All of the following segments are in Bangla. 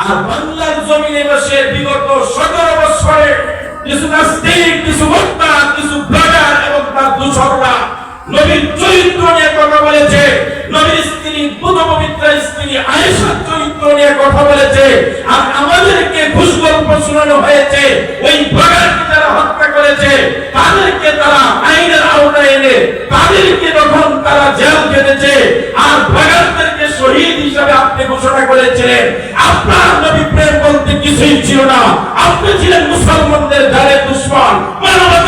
আর বাংলার জমিনে বসে বিগত সতেরো বছরে কিছু নাস্তিক, কিছু বক্তা কিছু ব্লগার এবং তার দূষকরা নবীর চরিত্র নিয়ে কথা বলেছে। নবীর স্ত্রী, বুধ পবিত্র স্ত্রী, আয়েশার চরিত্র নিয়ে কথা বলেছে। আর আমাদেরকে ঘুষ গল্প শোনানো হয়েছে, ওই যারা হত্যা করেছে, তাদেরকে তারা আইনের আওতায় এনে, তাদেরকে তারা জেল কেটেছে আর ব্লগারদেরকে শহীদ হিসাবে আপনি ঘোষণা করেছিলেন। আপনার নবী প্রেম বলতে কিছুই ছিল না। আপনি ছিলেন মুসলমানদের জালে দুশ্মন। মানবতার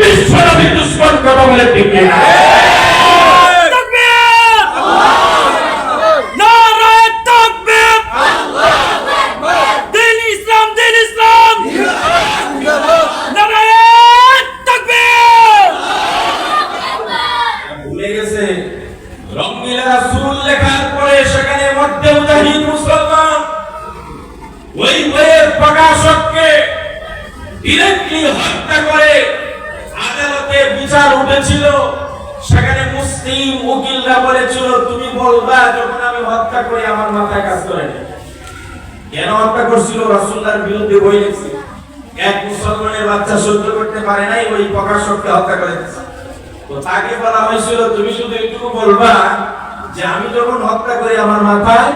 দুশ্মন বিশ্ব নবী দুশ্মন কথা বলে না তাকবীর নারায়ে তাকবীর দিন ইসলাম দিন ইসলাম নারায়ে তাকবীর ভুলে গেছে রঙ্গিলা রাসূল লেখার পরে সেখানে মধ্যে মুজাহিদ মুসলমান ওই বইয়ের প্রকাশককে ডিরেক্টলি হত্যা করে আদালতে বিচার উঠেছিল সেখানে মুসলিম উকিলরা বলেছিল তুমি বলবা যখন আমি হত্যা করি আমার মাথায় কাজ করে কেন হত্যা করছিল? রাসূলুল্লাহর বিরুদ্ধে বই লিখছে। এক মুসলমানের বাচ্চা সহ্য করতে পারে নাই, ওই প্রকাশককে হত্যা করে তো তাকে বলা হয়েছিল, তুমি শুধু একটু বলবা যে আমি যখন হত্যা করি আমার মাথায়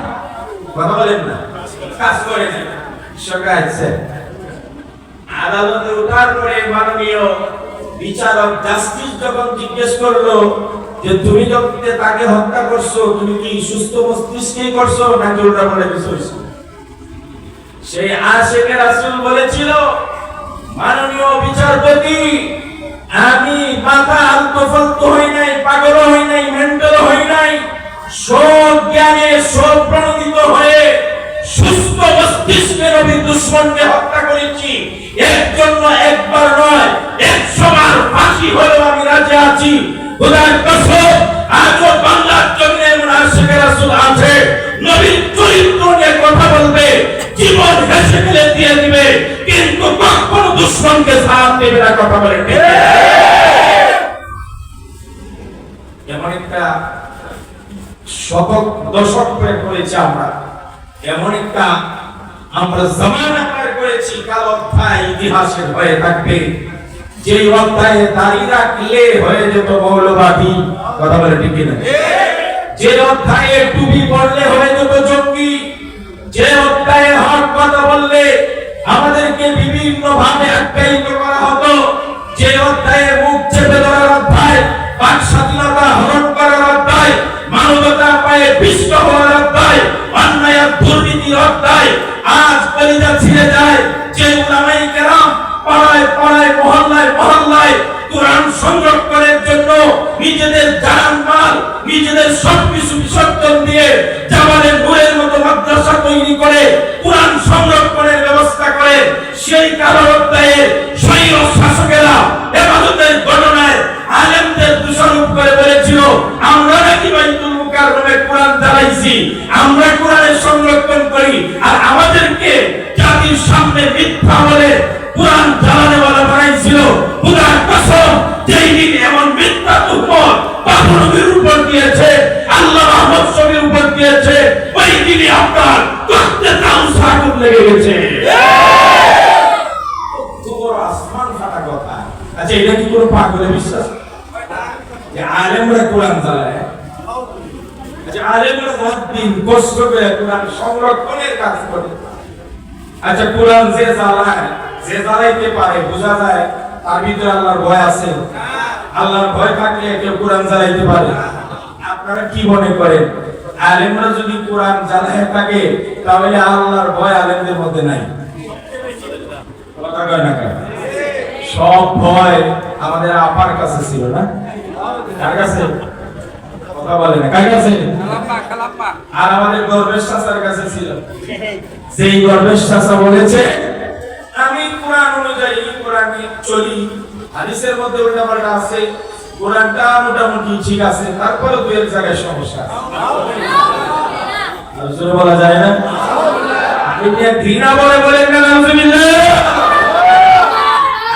কথা বলেন না, কাজ করে না সকাইছে আদালতে ওঠার পরে মাননীয় বিচারক জাস্টিস যখন জিজ্ঞেস করল যে তুমি যখন তাকে হত্যা করছ, তুমি কি সুস্থ মস্তিষ্কেই করছ, নাকি ওটা বলে কিছু? সেই আশেকের রাসূল বলেছিল, মাননীয় বিচারপতি, আমি মাথা আলতো ফালতো হই নাই পাগল হই নাই মেন্টাল হই নাই, সব জ্ঞানে সব প্রণোদিত হয়ে সুস্থ নবী দুশ্মনকে হত্যা করেছি। এর জন্য একবার নয় একশো বার ফাঁসি হলেও আমি রাজি আছি। খোদার কসম, আজও বাংলার রাসূল আছে চরিত্র নিয়ে কথা বলবে, জীবন হেসে ফেলে দিয়ে দিবে, কিন্তু কখনো দুশ্মনকে সাথ দেবে না কথা বলে। এমন একটা শতক, দশক আমরা। এমন একটা আমরা জামানা পার করেছি, কাল অধ্যায় ইতিহাসের হয়ে থাকবে। যে অধ্যায়ে দাঁড়িয়ে রাখলে হয়ে যেত মৌলবাদী, কথা বলে ঠিক না যে অধ্যায়ে টুপি পড়লে হয়ে যেত জঙ্গি, যে অধ্যায়ে হক কথা বললে আমাদেরকে বিভিন্ন ভাবে আখ্যায়িত ছিঁড়ে যায়, যে উলামাই কেরাম পাড়ায় পাড়ায়, মহল্লায় মহল্লায় কোরআন সংরক্ষণের জন্য নিজেদের জান মাল, নিজেদের সবকিছু বিসর্জন দিয়ে জামালের নূরের মতো মাদ্রাসা তৈরি করে কোরআন সংরক্ষণের ব্যবস্থা করে, সেই কারণ অধ্যায়ে শাসকেরা এবাদতের ঘটনায় আলেমদের দোষারোপ করে বলেছিল, আমরা নাকি বাইতুল মুকাররমে কোরআন জ্বালাইছি, আমরা কোরআনের সংরক্ষণ করি, আর আমাদেরকে জাতির সামনে মিথ্যা বলে কোরআন জ্বালানেওয়ালা বানাইছিল। খুদার কসম, যেই দিন এমন মিথ্যা তুহমত বাবু নবীর উপর দিয়েছে, আল্লাহ আহমদ শবীর উপর দিয়েছে, ওই দিনই আপনার করতে তাও সাগুন লেগে গেছে। আসমান ফাটা কথা। আচ্ছা এটা কি কোনো পাগলের বিশ্বাস? যে আলেমরা কোরআন চালায় আচ্ছা আলেমরা রাত দিন, কষ্ট করে কোরআন সংরক্ষণের কাজ করে। আচ্ছা কোরআন যে জ্বালায়, যে জ্বালাইতে পারে, বোঝা যায় তার ভিতরে আল্লাহর ভয় আছে। আল্লাহর ভয় থাকলে কেউ কোরআন জ্বালাইতে পারে। আপনারা কি মনে করেন? আলেমরা যদি কোরআন জ্বালায় থাকে, তাহলে আল্লাহর ভয় আলেমদের মধ্যে নাই? সব ভয় আমাদের আপার কাছে ছিল না? কার কাছে? কথা বলে না। কার কাছে? আর আমাদের গর্বের শাসার কাছে ছিল। সেই গর্বের শাসা বলেছে, আমি কোরআন অনুযায়ী কোরআনে চলি। হাদিসের মধ্যে উল্টাপাল্টা আছে, কোরআনটা মোটামুটি ঠিক আছে তারপরে দু এক জায়গায় সমস্যা। বলা যায় না? এটা ঘৃণা বলে বলেন না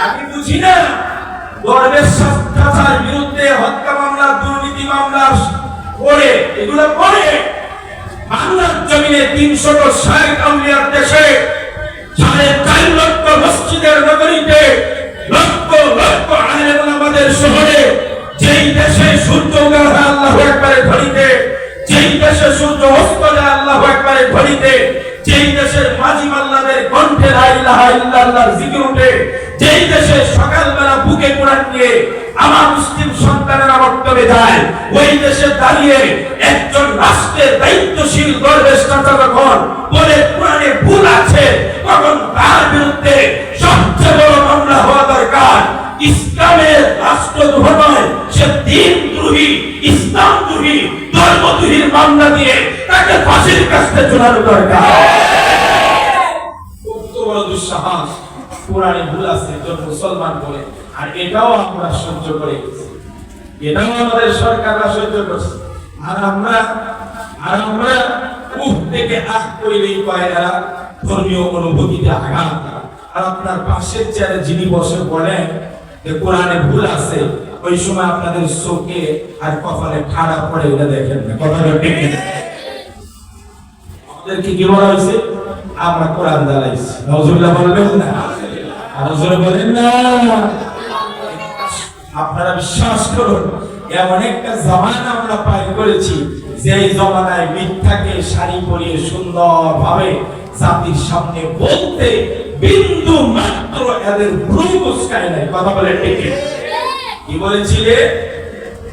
আমি বুঝি না, গর্বের শাসার বিরুদ্ধে হত্যা মামলা, দুর্নীতি মামলা করে এগুলো করে বাংলার জমিনে তিনশত ষাট আউলিয়ার দেশে সাড়ে চার লক্ষ মসজিদের নগরীতে লক্ষ লক্ষ আমাদের শহরে যেই দেশে সূর্য উদয় হয় আল্লাহ একবারে ধরিতে যেই দেশে সূর্য অস্ত যায় আল্লাহ একবারে ধরিতে যেই দেশের মাঝি মাল্লাদের কণ্ঠে লা ইলাহা ইল্লাল্লাহর জিকির উঠে যেই দেশে সকালবেলা বুকে কোরআন নিয়ে আমার মুসলিম সন্তানেরা বক্তব্যে যায়, ওই দেশে দাঁড়িয়ে একজন রাষ্ট্রের দায়িত্বশীল দরবেশ চাচা যখন বলে, কোরআনে ভুল আছে তখন তার বিরুদ্ধে সবচেয়ে বড় মামলা হওয়া দরকার। ইসলামের রাষ্ট্র নয়, সে দিন দ্রোহী ইসলাম দ্রোহী ধর্মদ্রোহীর মামলা দিয়ে তাকে ফাঁসির কাছে ঝুলানো দরকার। কত বড় দুঃসাহস কোরআনে ভুল আছে একজন মুসলমান বলে। আর এটাও আমরা সহ্য করে এটাও আমাদের সরকাররা সহ্য করছে। আর আমরা আর আমরা উহ থেকে আহ কইলেই কয় এরা ধর্মীয় অনুভূতিতে আঘাত আর আপনার পাশের চেয়ারে যিনি বসে বলেন যে কোরআনে ভুল আছে, ওই সময় আপনাদের চোখে আর কপালে ঠাড়া পড়ে ওটা দেখেন না। কথাটা ঠিক আমাদেরকে কি বলা হয়েছে? আমরা কোরআন জ্বালাইছি। নজরুল্লাহ বলবেন না। আপনারা বিশ্বাস করুন, এমন একটা জামানা আমরা পার করেছি যে জমানায় মিথ্যাকে শাড়ি পরিয়ে সুন্দর ভাবে জাতির সামনে বলতে বিন্দু মাত্র এদের ভ্রু মুস্কায় নাই। কথা বলে ঠিক কি বলেছিলে?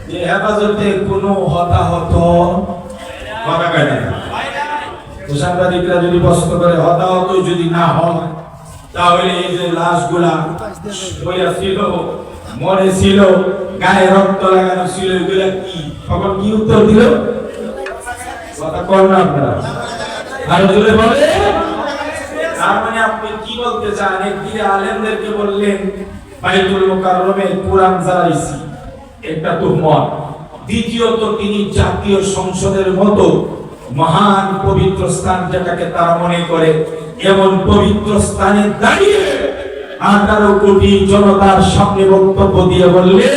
যে হেফাজতে কোনো হতাহত কথা কয় না। সাংবাদিকরা যদি প্রশ্ন করে হতাহত যদি না হয় তাহলে এই যে লাশগুলা বইয়া ছিল, মরে ছিল, গায়ে রক্ত লাগানো ছিল, এগুলা কি? তখন কি উত্তর দিল? কথা কর না আপনারা। আর বলে তার মানে আপনি কি বলতে চান? একদিকে আলেমদেরকে বললেন, বাইতুল মুকাররমে কোরআন জ্বালাইছি একটা মত। দ্বিতীয়ত তিনি জাতীয় সংসদের মতো মহান পবিত্র স্থান যেটাকে তারা মনে করে এমন পবিত্র স্থানে দাঁড়িয়ে আঠারো কোটি জনতার সামনে বক্তব্য দিয়ে বললে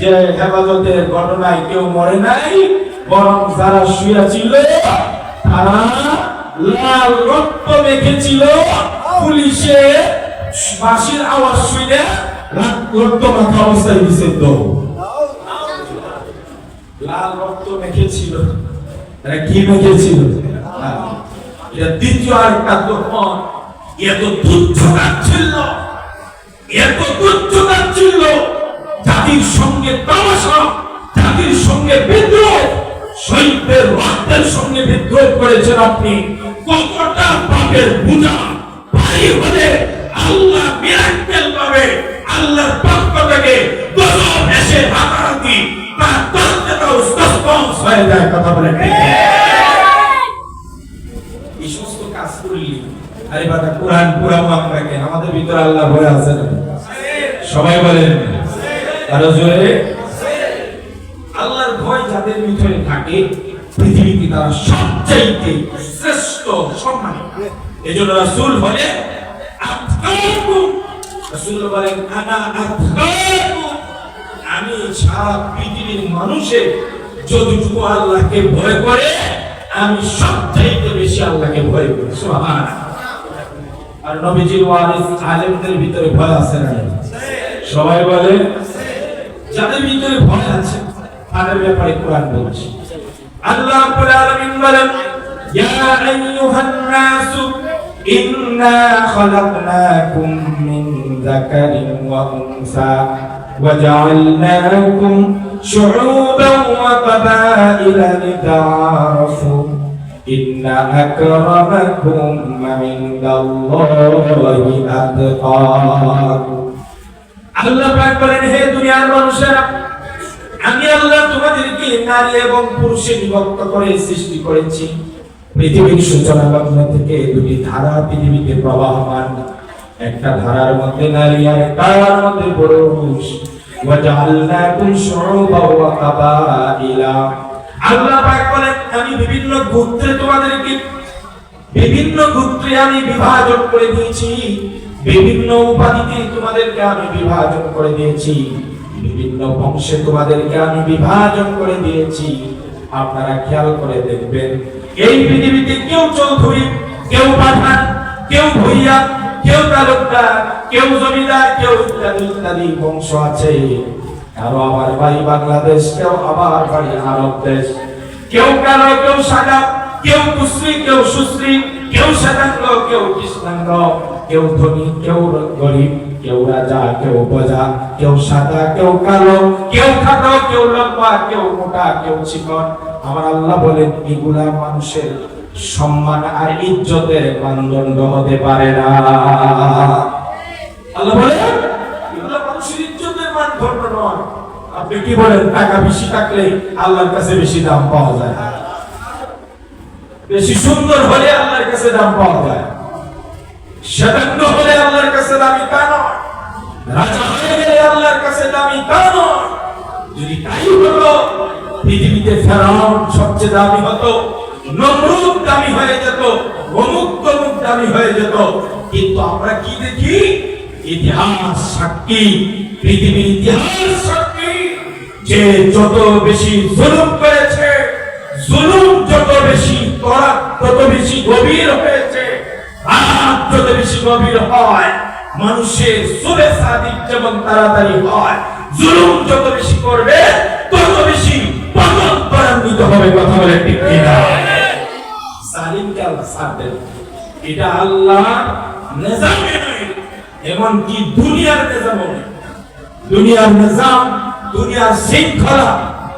যে হেফাজতের ঘটনায় কেউ মরে নাই, বরং যারা শুয়েছিল তারা লাল রক্ত মেখেছিল। পুলিশে আওয়াজ শুনে রক্ত মাখা অবস্থায় দিছে লাল রক্ত মেখেছিল। কি মেখেছিল? হ্যাঁ। দ্বিতীয় আরেকটা তখন এত তুচ্ছতা ছিল, এত তুচ্ছতা ছিল। জাতির সঙ্গে তামাশা, জাতির সঙ্গে বিদ্রোহ শহীদদের রক্তের সঙ্গে বিদ্রোহ করেছেন আপনি। কতটা পাপের বোঝা। ভারী হলে আল্লাহ মিরাক্কেল পাবে, আল্লাহর পক্ষ থেকে গজব এসে হাতাহাতি তার সস্পন্স হয়ে যায়, কথা বলে আরে কেন আমাদের ভিতরে আল্লাহ সবাই বলেন। আরও জোরে। আল্লাহর ভয় যাদের ভিতরে থাকে, পৃথিবীতে তারা সবচাইতে শ্রেষ্ঠ সম্মান। এজন্য রাসূল বলে রাসূল আমি সারা পৃথিবীর মানুষের যতটুকু আল্লাহকে ভয় করে, আমি সবচাইতে বেশি আল্লাহকে ভয় করি। সুবহানাল্লাহ। আর নবীজির ওয়ারিস আলেমদের ভিতরে ভয় আছে না সবাই বলে যাদের ভিতরে ভয় আছে তাদের ব্যাপারে কোরআন বলছে আল্লাহ রাব্বুল আলামিন বলেন ইয়া আইয়ুহান নাসু ইন্না খালাকনাকুম মিন যাকারিন ওয়া উনসা وجعلناكم شعوبا وقبائل لتعارفوا إن أكرمكم عند الله أتقاكم আল্লাহ পাক বলেন হে দুনিয়ার মানুষেরা আমি আল্লাহ তোমাদেরকে নারী এবং পুরুষে বিভক্ত করে সৃষ্টি করেছি পৃথিবীর সূচনা লগ্ন থেকে দুটি ধারা পৃথিবীতে প্রবাহমান একটা ধারার মধ্যে নারী আর তার মধ্যে পুরুষ ওয়াজআলনাকুম শুউবা ওয়া কাবাইলা আল্লাহ পাক বলেন, আমি বিভিন্ন গোত্রে তোমাদেরকে, বিভিন্ন গোত্রে আমি বিভাজন করে দিয়েছি। বিভিন্ন উপাধিতে তোমাদেরকে আমি বিভাজন করে দিয়েছি। বিভিন্ন বংশে তোমাদেরকে আমি বিভাজন করে দিয়েছি। আপনারা খেয়াল করে দেখবেন, এই পৃথিবীতে কেউ চৌধুরী, কেউ পাঠান, কেউ ভুইয়া, কেউ তালুকদার, কেউ জমিদার, কেউ ইত্যাদি ইত্যাদি বংশ আছে। কারও আবার বাড়ি বাংলাদেশ, কেউ আবার বাড়ি আরব দেশ। কেউ কালো কেউ সাদা, কেউ কুশ্রী, কেউ সুশ্রী, কেউ শ্বেতাঙ্গ কেউ কৃষ্ণাঙ্গ, কেউ ধনী, কেউ গরিব, কেউ রাজা, কেউ প্রজা, কেউ সাদা, কেউ কালো, কেউ খাটো, কেউ লম্বা, কেউ মোটা, কেউ চিকন। আমার আল্লাহ বলেন, এগুলা মানুষের সম্মান আর ইজ্জতের মানদণ্ড হতে পারে না। আল্লাহ বলে এগুলা মানুষের মানদণ্ড নয়। আপনি কি বলেন, টাকা বেশি থাকলে আল্লাহর কাছে বেশি দাম পাওয়া যায়? বেশি সুন্দর হলে আল্লাহর কাছে দাম পাওয়া যায়। শ্বেতাঙ্গ হলে আল্লাহর কাছে দামি তা নয়। রাজা হয়ে গেলে আল্লাহর কাছে দামি তা নয়। যদি তাই হতো, পৃথিবীতে সবচেয়ে দামি হতো, নমরুদ দামি হয়ে যেত, অমুক তমুক দামি হয়ে যেত। কিন্তু আমরা কি দেখি? ইতিহাস সাক্ষী, পৃথিবীর ইতিহাস সাক্ষী, যে যত বেশি জুলুম করেছে, জুলুম যত বেশি করা তত বেশি গভীর হয়েছে আর যত বেশি গভীর হয়, মানুষের সুবে সাদিক যেমন তাড়াতাড়ি হয়, জুলুম যত বেশি করবে, তত বেশি পতন ত্বরান্বিত হবে, কথা বলে ঠিক কিনা? সালিমকে আল্লাহ সাথ দেন। এটা আল্লাহ নিজামে নয় এমনকি দুনিয়ার নিজামও নয় দুনিয়ার নিজাম দুনিয়ার শৃঙ্খলা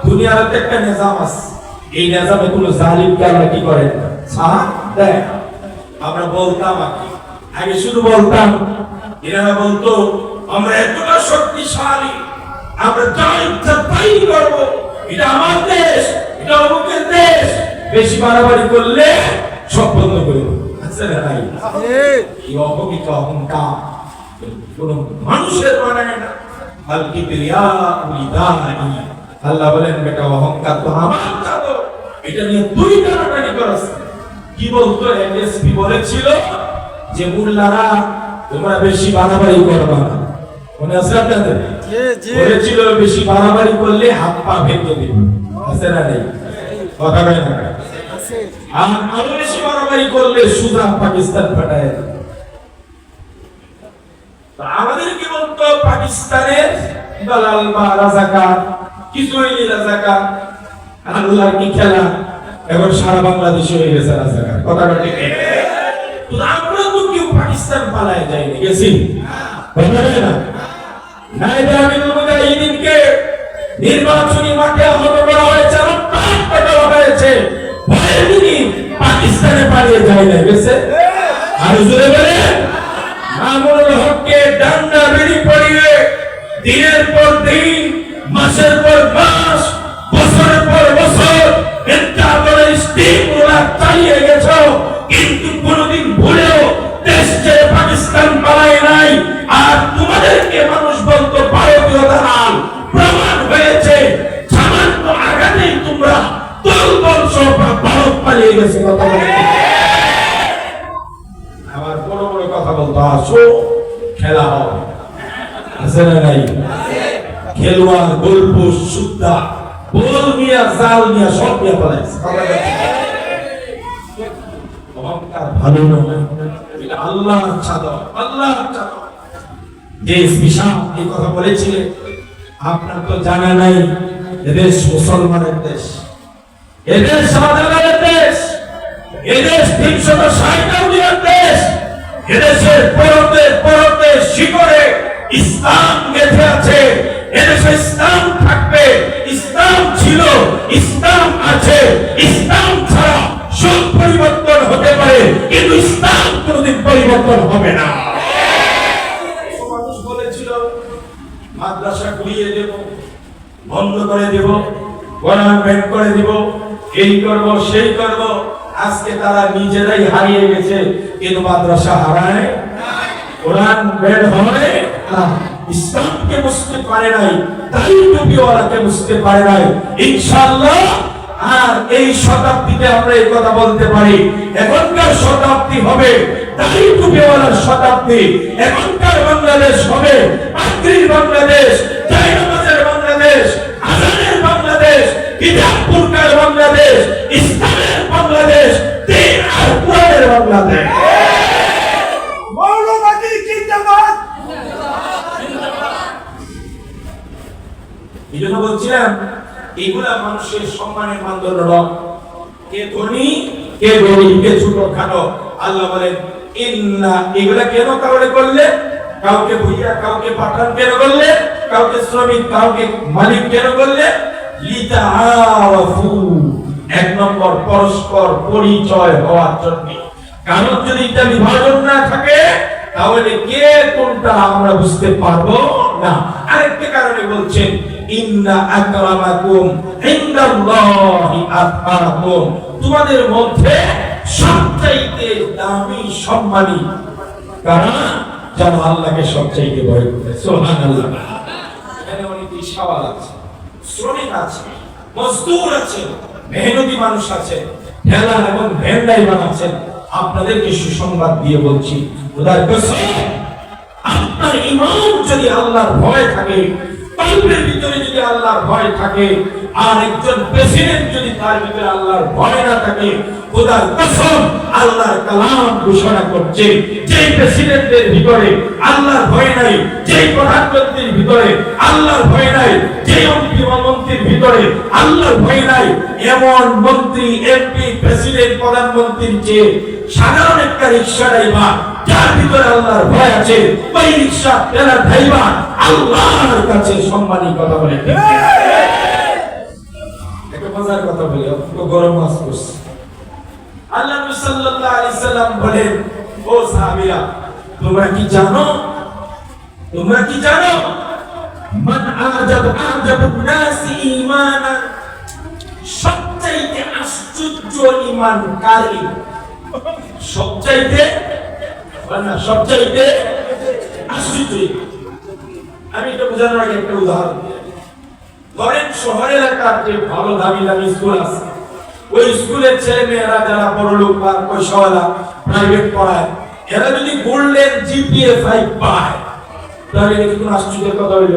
দুনিয়ার একটা নিজাম আছে। এই নিজামে কোনো জালিমকে আল্লাহ কি করেন? সাথ দেয় আমরা বলতাম আগে আগে শুধু বলতাম এরা বলতো আমরা এতটা শক্তিশালী আমরা যা ইচ্ছা তাই করব। এটা আমার দেশ এটা অমুকের দেশ। বেশি বাড়াবাড়ি করলে সব বন্ধ করে আছে না তাই এই অহমিকা অহংকার কোন মানুষের না। উলিদানি আল্লাহ বলেন বেটা অহংকার তো আমার এটা নিয়ে দুই টানাটানি করছ কি বলতো এমএসপি বলেছিল যে মুল্লারা তোমরা বেশি বাড়াবাড়ি করবা না। মনে আছে আপনাদের? বলেছিল বেশি বাড়াবাড়ি করলে হাত পা ভেঙে দিবে। আছে না নেই? কথা কয় না আর আরও বেশি বাড়াবাড়ি করলে সুদা পাকিস্তান ফাটায় দেবে। তো আমাদের কি বলতো? পাকিস্তানের দালাল বা রাজাকার কিছুই রাজাকার আল্লাহর কি খেলা? এখন সারা বাংলাদেশে হয়ে গেছে কথাটা ঠিক আমরা তো কেউ পাকিস্তান পালায় গেছি? নির্বাচনী মাঠে পাকিস্তানে পালিয়ে যায় না, গেছে? আর বলে মামুনুল হককে ডান্ডা বেরি পড়িয়ে দিনের পর দিন, মাসের পর মাস, বছরের পর বছর একটা করে স্টিম ওরা চালিয়ে গেছ। কিন্তু কোনোদিন ভুলেও দেশ ছেড়ে পাকিস্তান পালায় নাই, আর তোমাদেরকে মানুষ বলতো, ভারতীয় দালাল, প্রমাণ হয়েছে, সামান্য আঘাতেই তোমরা দল সহ ভারত পালিয়ে গেছে, কথা আসো খেলা হবে। আছে না নাই? খেলোয়াড় গল্প সুদ্ধা, বল মিয়া জাল মিয়া সব মিয়া পালাইছে। আল্লাহর চাদর আল্লাহর চাদর। দেশ বিশাল, এই কথা বলেছিলেন আপনার তো জানা নাই, এদেশ মুসলমানের দেশ। শাহজালালের দেশ। দেশ। এদেশের পরতে পরতে শিকড়ে ইসলাম গেঁথে আছে। এদেশে ইসলাম থাকবে। ইসলাম ছিল, ইসলাম আছে। ইসলাম ছাড়া সব পরিবর্তন হতে পারে, কিন্তু ইসলাম কোনোদিন পরিবর্তন হবে না। মানুষ বলেছিল, মাদ্রাসা গুলিয়ে দেব, বন্ধ করে দেব ব্যান করে দেব, এই করব, সেই করব। আজকে তারা নিজেরাই হারিয়ে গেছে কিন্তু মাদ্রাসা হারায়। ইসলামকে বুঝতে পারে নাই তাই টুপিওয়ালাকে বুঝতে পারে নাই ইনশাআল্লাহ আর এই শতাব্দীতে আমরা এই কথা বলতে পারি, এখনকার শতাব্দী হবে তাই টুপিওয়ালার শতাব্দী, এখনকার বাংলাদেশ হবে পাত্রীর বাংলাদেশ, জায়নামাজের বাংলাদেশ, আজানের বাংলাদেশ কিতাবপুরকার বাংলাদেশ, ইসলামের বাংলাদেশ আর বাংলাদেশ। এই জন্য বলছিলাম এগুলা মানুষের সম্মানের মানদণ্ড কে ধনী কে গরিব কে ছোট খাটো আল্লাহ বলেন ইন্না এগুলা কেন কাউকে করলে? কাউকে ভুইয়া কাউকে পাঠান কেন করলে? কাউকে শ্রমিক কাউকে মালিক কেন করলে? লিতাআরাফু। এক নম্বর পরস্পর পরিচয় হওয়ার জন্য। কারণ যদি এটা বিভাজন না থাকে, তাহলে কে কোনটা আমরা বুঝতে পারব না। আরেকটা কারণে বলছেন তোমাদের মধ্যে সবচাইতে দামি, সম্মানী কারা? যারা আল্লাহকে সবচাইতে ভয় করে। অনেক আছে, শ্রমিক আছে, মজদুর আছে। মেহনতি মানুষ আছে ঠেলা এবং ভ্যান ড্রাইভার আছেন আপনাদেরকে সুসংবাদ দিয়ে বলছি আপনার ইমান যদি আল্লাহর ভয় থাকে কলবের ভিতরে যদি আল্লাহর ভয় থাকে আর একজন প্রেসিডেন্ট যদি তার ভিতরে আল্লাহর ভয় না থাকে, খোদার কসম, আল্লাহর কালাম ঘোষণা করছে যে প্রেসিডেন্টের ভিতরে আল্লাহর ভয় নাই যে প্রধানমন্ত্রীর ভিতরে আল্লাহর ভয় নাই যে এমপি মন্ত্রীর ভিতরে আল্লাহর ভয় নাই, এমন মন্ত্রী এমপি প্রেসিডেন্ট প্রধানমন্ত্রীর যে সাধারণ একটা রিক্সা ড্রাইভার তোমরা কি জানো? তোমরা কি জানো? মান আজাব আজাবুন নাসি ঈমানান সবচাইতে আশ্চর্য ঈমান কার ঈমান সবচাইতে সবচাইতে আশ্চর্য ঈমান। আমি এটা বোঝানোর আগে একটা উদাহরণ। ধরেন শহর এলাকার যে ভালো দামি দামি স্কুল আছে ওই স্কুলের ছেলে মেয়েরা যারা বড় লোক বা পয়সাওয়ালা প্রাইভেট পড়ায়, এরা যদি গোল্ডেন জিপিএ ফাইভ পায়, তাহলে এটা কোনো আশ্চর্যের কথা হইল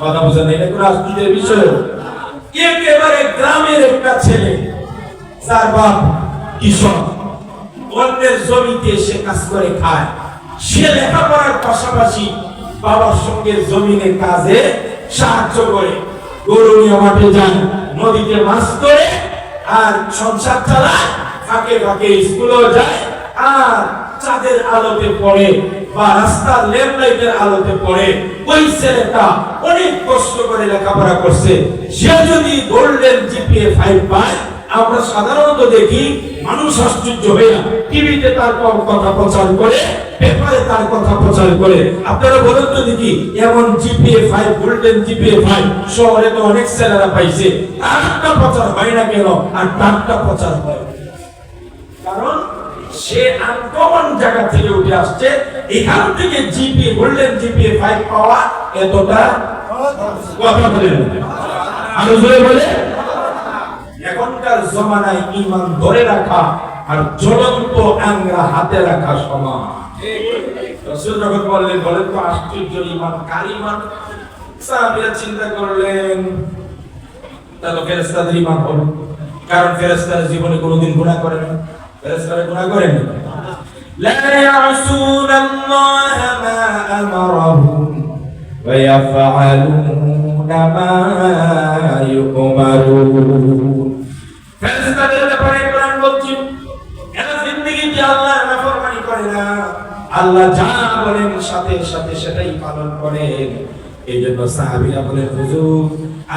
কথা বোঝেন এটা কোনো আশ্চর্যের বিষয়? একেবারে গ্রামের একটা ছেলে যার বাপ কৃষক অন্যের জমিতে সে কাজ করে খায়। সে লেখাপড়ার পাশাপাশি বাবার সঙ্গে জমিনে কাজে সাহায্য করে। গরু নিয়ে মাঠে যায় নদীতে মাছ ধরে আর সংসার চালায়। ফাঁকে ফাঁকে স্কুলেও যায় আর চাঁদের আলোতে পড়ে বা রাস্তার লেম লাইটের আলোতে পড়ে। ওই ছেলেটা অনেক কষ্ট করে লেখাপড়া করছে। সে যদি গোল্ডেন জিপিএ ফাইভ পায় আমরা সাধারণত দেখি মানুষ আশ্চর্য হয়ে না টিভিতে তার কথা প্রচার করে, পেপারে তার কথা প্রচার করে। আপনারা বলেন তো দেখি, এমন GPA five golden GPA five শহরে তো অনেক ছেলেরা পাইছে। তারটা প্রচার হয় না কেন? আর তারটা প্রচার হয়। কারণ সে আনকমন জায়গা থেকে উঠে আসছে, এখান থেকে জিপিএ গোল্ডেন জিপিএ ফাইভ পাওয়া এতটা কথা বলে। জোরে বলে? এখনকার জমানায় ইমান ধরে রাখা আর জ্বলন্ত আংরা হাতে রাখা সমান রসুল যখন বললেন বলেন তো আশ্চর্য ইমান কার ইমান সাহাবীরা চিন্তা করলেন তাহলে ফেরেশতাদের ইমান হলো কারণ ফেরেশতারা জীবনে কোনোদিন গুনাহ করে না ফেরেশতারা গুনাহ করেন لا يعصون الله ما أمرهم ويفعلون ما يؤمرون জিন্দেগিতে আল্লাহর নাফরমানি করে না, আল্লাহ যা বলেন সাথে সাথে সেটাই পালন করেন। এই জন্য সাহাবীরা বলেন, হুজুর,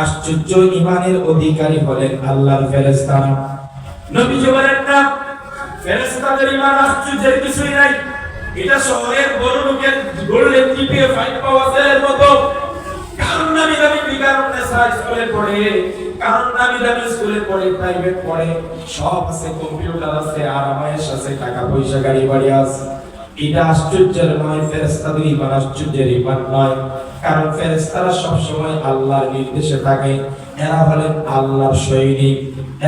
আশ্চর্য ইমানের অধিকারী হলেন আল্লাহর ফেরেশতারা নবীজি বলেন, না, ফেরেশতাদের ইমান আশ্চর্যের কিছুই নাই। এটা শহরের বড় লোকের গোল্ডেন জিপিএ ফাইভ পাওয়ার মতো। কারণ নামি দামি বিকারণ নেশা স্কুলে পড়ে কারণ দামি স্কুলে পড়ে প্রাইভেট পড়ে। সব আছে কম্পিউটার আছে আরামায়েশ আছে, টাকা পয়সা, গাড়ি বাড়ি আছে। এটা আশ্চর্যের নয় ফেরেস্তাদের ইমান আশ্চর্যের ইমান নয়। কারণ ফেরেস্তারা সবসময় আল্লাহর নির্দেশে থাকে। এরা হলেন আল্লাহর সৈনিক।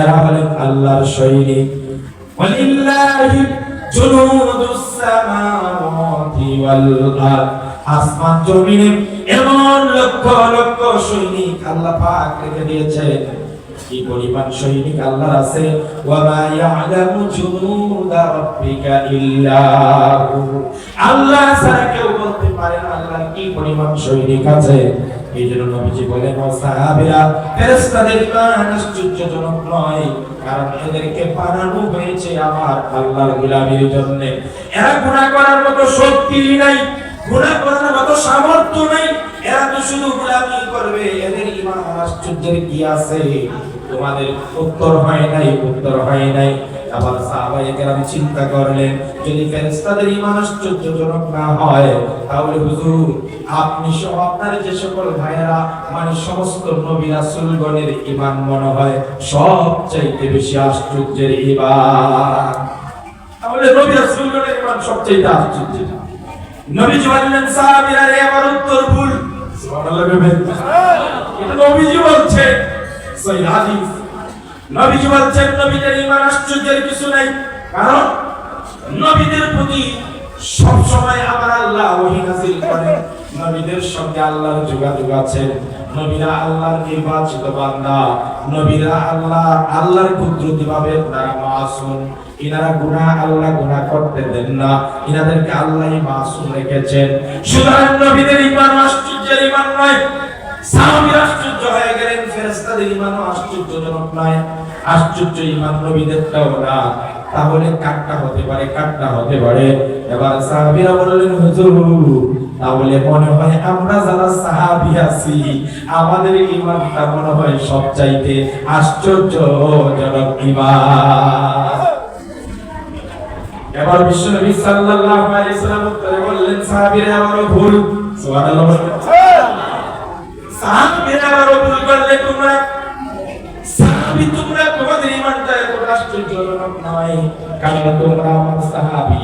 এরা হলেন আল্লাহর সৈনিক। ওয়ালিল্লাহি জুনুদুস সামাওয়াতি ওয়াল আরদ। আসমান জমিনে এমন লক্ষ লক্ষ সৈনিক আল্লাহ পাক রেখে দিয়েছেন। কি পরিমাণ সৈনিক আল্লাহর আছে? ওয়া মা ইয়ালামু জুনুদা রাব্বিকা ইল্লাহু আল্লাহ ছাড়া কেউ বলতে পারে না আল্লাহর কি পরিমাণ সৈনিক আছে। এই জন্য নবীজি বলেন, ও সাহাবীরা, ফেরেশতাদের ইমান আশ্চর্যজনক নয়, কারণ এদেরকে বানানো হয়েছে আমার আল্লাহর গোলামীর জন্য। এরা গুনাহ করার মতো শক্তি নাই ইমান আশ্চর্যের চিন্তা করলেন, যদি ফেরেশতাদের আশ্চর্যজনক না হয়, তাহলে হুজুর, আপনি সহ আপনার যে সকল ভাইয়েরা মানে সমস্ত নবী রাসূলগণের ঈমান মনে হয় সবচাইতে বেশি আশ্চর্যের ঈমান। তাহলে নবী রাসূলগণের ঈমান সবচাইতে আশ্চর্য নবীজি বললেন সাহাবীরা রে আমার উত্তর ভুল। সুবহানাল্লাহ বলবেন এটা নবীজি বলছে সহিহ হাদিস। নবীজি বলছেন নবীদের ঈমান আশ্চর্যের কিছু নাই। কারণ নবীদের প্রতি সব সময় আমার আল্লাহ ওহী নাযিল করেন। নবীদের সঙ্গে আল্লাহর যোগাযোগ আছে। নবীরা আল্লাহর নির্বাচিত বান্দা। নবীরা আল্লাহ আল্লাহর কুদরতি ভাবে তারা মাসুম। ইনারা গুনাহ, আল্লাহ গুনাহ করতে দেন না। ইনাদেরকে আল্লাহই মাসুম রেখেছেন। সুতরাং নবীদের ঈমান আশ্চর্যের ঈমান নয়। সাহাবীর আশ্চর্য হয়ে গেলেন, ফেরেশতাদের ঈমানও আশ্চর্যজনক নয়। আশ্চর্য ঈমান নবীদেরটাও না। তাহলে কাটটা হতে পারে কাটটা হতে পারে। এবার সাহাবীরা বললেন, হুজুর, তাহলে মনে হয় আমরা যারা সাহাবী আছি, আমাদের ঈমানটা মনে হয় সবচাইতে আশ্চর্যজনক ঈমান। এবার বিশ্বনবী সাল্লাল্লাহু আলাইহি সাল্লাম উত্তরে বললেন, সাহাবীরা, আমারও ভুল। সুবহানাল্লাহ। সাহাবীরা, আমারও ভুল করলে তোমরা সাহাবী, তোমরা তোমাদের ঈমানটা এত আশ্চর্যজনক নয় কারণ তোমরা আমার সাহাবী।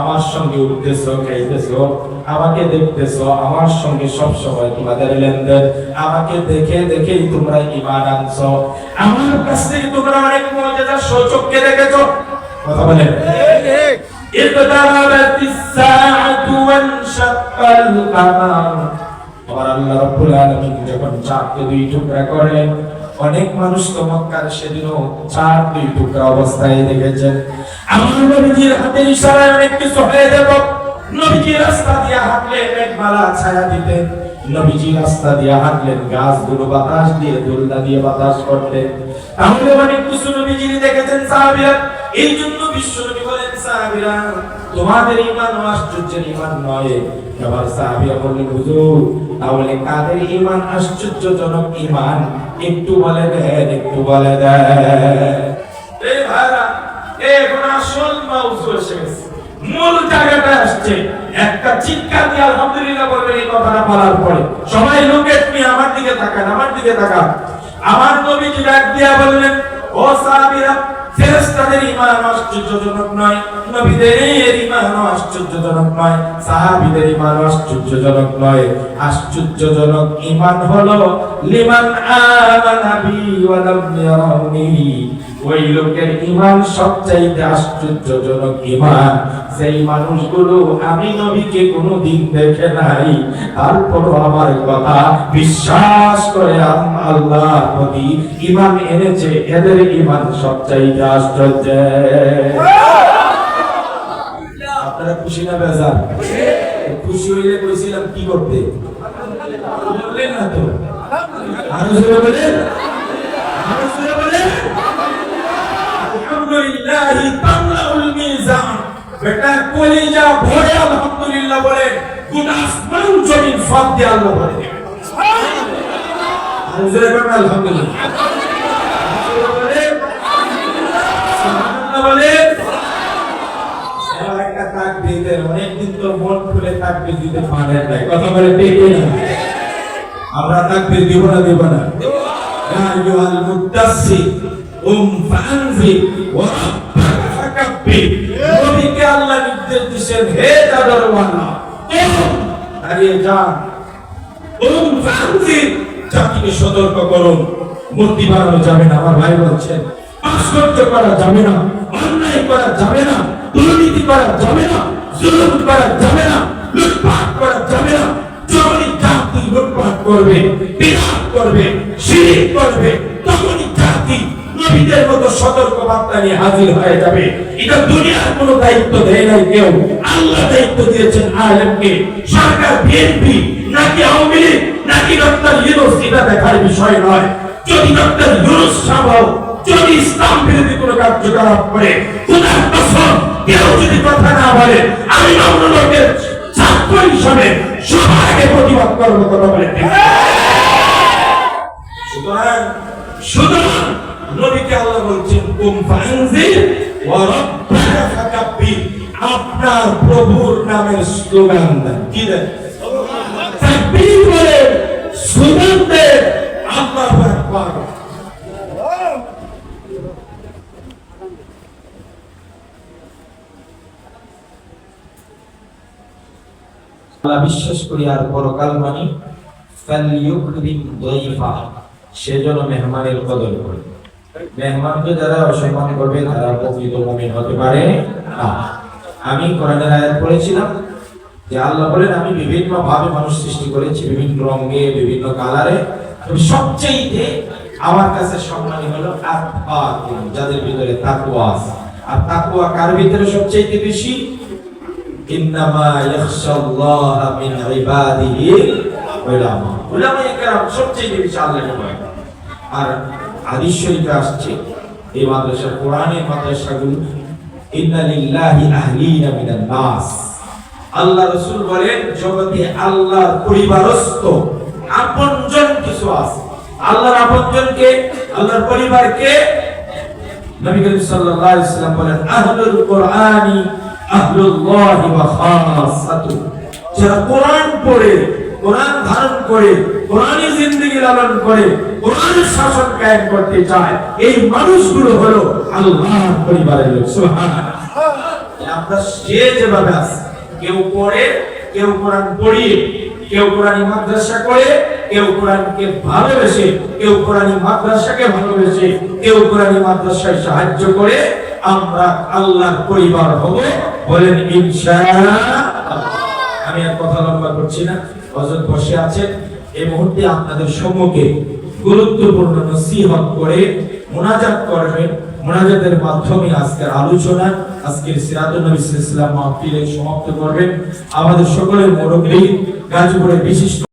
আমার সঙ্গে উঠতেছো, খাইতেছো, আমাকে দেখতেছো, আমার সঙ্গে সব সময় তোমাদের লেনদেন। আমাকে দেখে দেখেই তোমরা ঈমান আনছো। আমার কাছ থেকে তোমরা অনেক মর্যাদা সচক্ষে দেখেছ কথা বলেন। اقتربت الساعة وانشق القمر আমার আল্লাহ রাব্বুল আলামিন যখন চাঁদকে দুই টুকরা করেন অনেক মানুষ তো মক্কার সেদিনও চার দুই টুকরা অবস্থায় দেখেছেন আমার নবীজির হাতের ইশারায় অনেক কিছু হয়ে যেত নবীজি রাস্তা দিয়ে হাঁটলে মেঘমালা ছায়া দিতেন নবীজি রাস্তা দিয়ে হাঁটলেন গাছগুলো বাতাস দিয়ে দোলনা দিয়ে বাতাস করতেন তাহলে অনেক কিছু নবীজি দেখেছেন সাহাবীরা এই জন্য বিশ্বনবী বলেন, সাহাবীরা, তোমাদের ঈমান আশ্চর্যের ঈমান নয়। এবার সাহাবীরা বললেন, হুজুর, তাহলে কাদের ঈমান আশ্চর্যজনক ঈমান? একটু বলে দেন, একটু বলে দেন। এই ভাইরা, এখন আসল মাউজু এসে মূল জায়গাটা আসছে। একটা চিৎকার দিয়ে আলহামদুলিল্লাহ বলবেন, এই কথাটা বলার পরে সবাই লোকে তুমি আমার দিকে তাকান, আমার দিকে তাকান। আমার নবীজি ডাক দিয়া বললেন, ও সাহাবীরা ফেরেশতাদের ঈমান আশ্চর্যজনক নয়, নবীদের ঈমান আশ্চর্যজনক নয়, সাহাবীদের ঈমান আশ্চর্যজনক নয়। আশ্চর্যজনক ঈমান হলো লিমান আমানা বি ওয়া লাম ইয়ারানি ওই লোকের ঈমান সবচাইতে আশ্চর্যজনক ঈমান। সেই মানুষগুলো আমি নবীকে কোনোদিন দেখে নাই। তারপর আমার কথা বিশ্বাস করে আল্লাহর প্রতি ঈমান এনেছে, এদের ঈমান সবচাইতে আশ্চর্য আপনারা খুশি না বেজার? খুশি হইলে কইছিলাম, কি করতে? বললেন না তো আরও জোরে বলেন আলহামদুলিল্লাহ তামলাউল মিজান। বেটা কলিজা ভরে আলহামদুলিল্লাহ বলে, গোটা আসমান জমিন সব দিয়ে আল্লাহ ভরে দেবে। আলহামদুলিল্লাহ। সুবহানাল্লাহ তাকবীর দিতে বলে দেখে না আমরা তাকবীর দিব না দিব না। উম ফানজির নবীকে আল্লাহ নির্দেশ দিয়েছেন হে চাদরওয়ালা দাঁড়িয়ে যান। ফানজির জাতিকে সতর্ক করুন। মূর্তি বানানো যাবে না, আমার ভাই বলছেন। আশ্চর্য করা যাবে না, অন্যায় করা যাবে না, দুর্নীতি করা যাবে না, জুলুম করা যাবে না, লুটপাট করা যাবে না। যখনই জাতি লুটপাট করবে, বিরাট করবে, শিরিক করবে, তখনই নবীদের মতো সতর্ক বার্তা নিয়ে হাজির হয়ে যাবে। এটা দুনিয়ার কোনো দায়িত্ব দেয় নাই কেউ। আল্লাহ দায়িত্ব দিয়েছেন আলেমকে। সরকার, বিএনপি, নাকি আওয়ামী লীগ, নাকি ডক্টর ইউনুস, এটা দেখার বিষয় নয়। যদি ডক্টর ইউনুস সাহেব, যদি ইসলাম বিরোধী কোনো কার্যকলাপ করে খোদার কসম কেউ যদি কথা না বলে, আমি মামলা লোকের ছাত্র হিসাবে সবার আগে প্রতিবাদ করব কথা বলে সুতরাং সুতরাং নবীকে আল্লাহ বলছেন, কুম ফানজির ওয়া রাব্বাকা ফাকাব্বির আপনার প্রভুর নামের স্লোগান দেন। কি দেন? তাকবীর বলে আল্লাহু আকবার। আল্লাহ বিশ্বাস করি, আর পরকাল মানি দাইফা সেজন্য মেহমানের কদর করে। মেহমানকে যারা অসম্মান করবে, তারা প্রকৃত হতে পারে আমি কোরআনের আয়াত পড়েছিলাম। যে আল্লাহ বলেন, আমি বিভিন্ন ভাবে মানুষ সৃষ্টি করেছি, বিভিন্ন রঙে, বিভিন্ন কালারে। সবচেয়ে আমার কাছে সম্মানী হলো যাদের ভিতরে তাকওয়া আছে। আর তাকওয়া কার ভিতরে সবচেয়ে বেশি? সবচেয়ে বেশি আর হাদিস শরীফে আসছে। এই মাদ্রাসা, কোরআনের মাদ্রাসাগুলো, ইন্না লিল্লাহি আহলিনা মিনান নাস। আল্লাহ রাসূল বলেন, জগতে আল্লাহর পরিবারস্থ আপনজন কিছু আছে। আল্লাহর আপনজনকে আল্লাহর পরিবারকে নবী করিম সাল্লাল্লাহু আলাইহি ওয়াসাল্লাম বলেন, আহলুল কোরআনি আহলুল্লাহ ওয়া খাসাতু। যারা কোরআন পড়ে, কোরআন ধারণ করে কোরআনী জিন্দেগি লালন করে, কোরআনের শাসন কায়েম করতে চায়, এই মানুষগুলো হলো আল্লাহর পরিবারের লোক আমরা যে যেভাবে আছে, কেউ পড়ে, কেউ কোরআন পড়িয়ে, কেউ কোরআনী মাদ্রাসা করে, কেউ কোরআনকে ভালোবেসে, কেউ কোরআনী মাদ্রাসাকে ভালোবেসে, কেউ কোরআনী মাদ্রাসায় সাহায্য করে, আমরা আল্লাহর পরিবার হব বলেন ইনশাআল্লাহ। আমি আর কথা লম্বা করছি না হযরত বসে আছেন। এই মুহূর্তে আপনাদের সম্মুখে গুরুত্বপূর্ণ নসিহত করে মোনাজাত করবেন মোনাজাতের মাধ্যমে আজকের আলোচনা, আজকের সিরাজুল নবী আলাইহি মাহফিলে সমাপ্ত করবেন। আমাদের সকলের মুরব্বী, গাজীপুরের বিশিষ্ট